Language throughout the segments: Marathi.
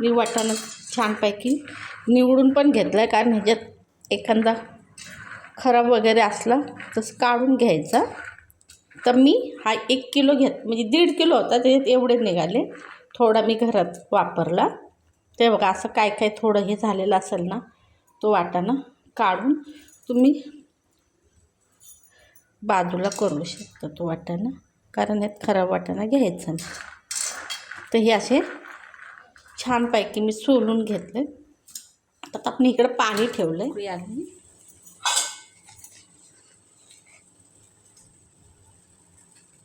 मी वाटाणा छानपैकी निवडून पण घेतला आहे कारण ह्याच्यात एखादा खराब वगैरे असला तसं काढून घ्यायचा. तर मी हा एक किलो घेत म्हणजे दीड किलो होता त्याच्यात एवढे निघाले. थोडा मी घरात वापरला. ते बघा असं काय काय थोडं हे झालेलं असेल ना तो वाटाणा काढून तुम्ही बाजूला करू शकता तो वाटाणा कारण यात खराब वाटाणा घ्यायचा नाही. तर हे असे छानपैकी मी सोलून घेतले. आता आपण इकडं पाणी ठेवलं आहे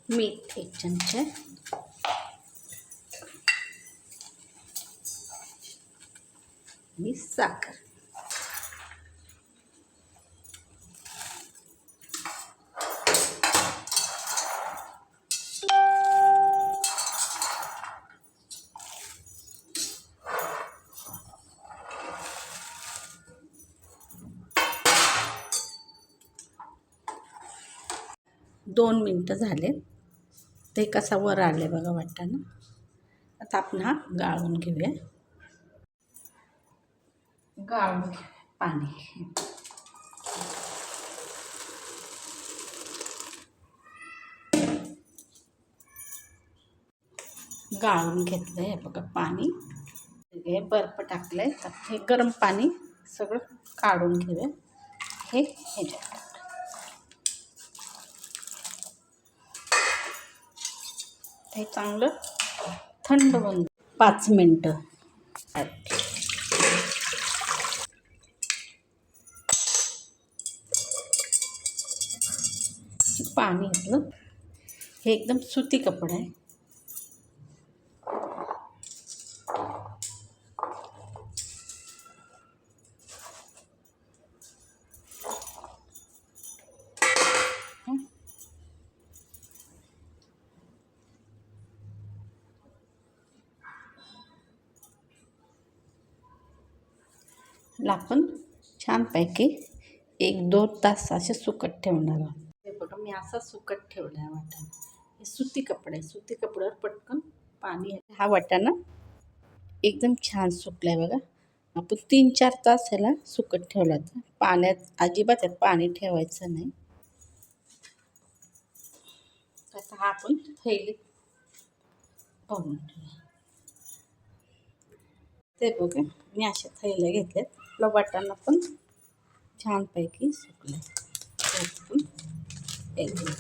मीठ एक चमचा. आणि साखर. दोन मिनटं झाले ते कसा वर आले बघा वाटतं आता आपण हा गाळून घेऊया. गाळून घेऊया पाणी. गाळून घेतलं आहे बघा पाणी. हे बर्फ टाकलं आहे तर हे गरम पाणी सगळं काढून घेऊया. हे ह्याच्यात. हे चांगलं थंड होऊन पाच मिनटं. पाणी घेतलं. हे एकदम सुती कपडा आहे. ला आपण छानपैकी एक दोन तास असे सुकट ठेवणार आहोत. बघा मी असा सुकट ठेवला आहे वाटाणा. हे सुती कपडा आहे. सुती कपड्यावर पटकन पाणी आहे हा वाटाणा एकदम छान सुकला आहे बघा. आपण तीन चार तास ह्याला सुकट ठेवला तर पाण्यात अजिबात यात पाणी ठेवायचं नाही. आता हा आपण थैली भरून ठेवू. ते बघा. मी अशा थैल्या घेतल्यात. आपला वाटाणा पण छानपैकी सुकला एकदम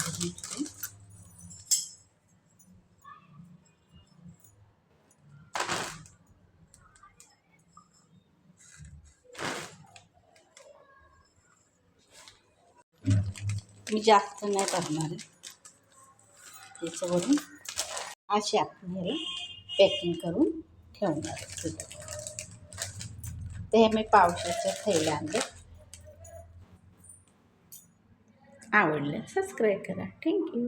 मी जास्त नाही करणार त्याच्यावरून अशी आपण ह्याला पॅकिंग करून ठेवणार. ते हे मी पावसाच्या थैल्या आणले आवडले. सबस्क्राईब करा. थँक्यू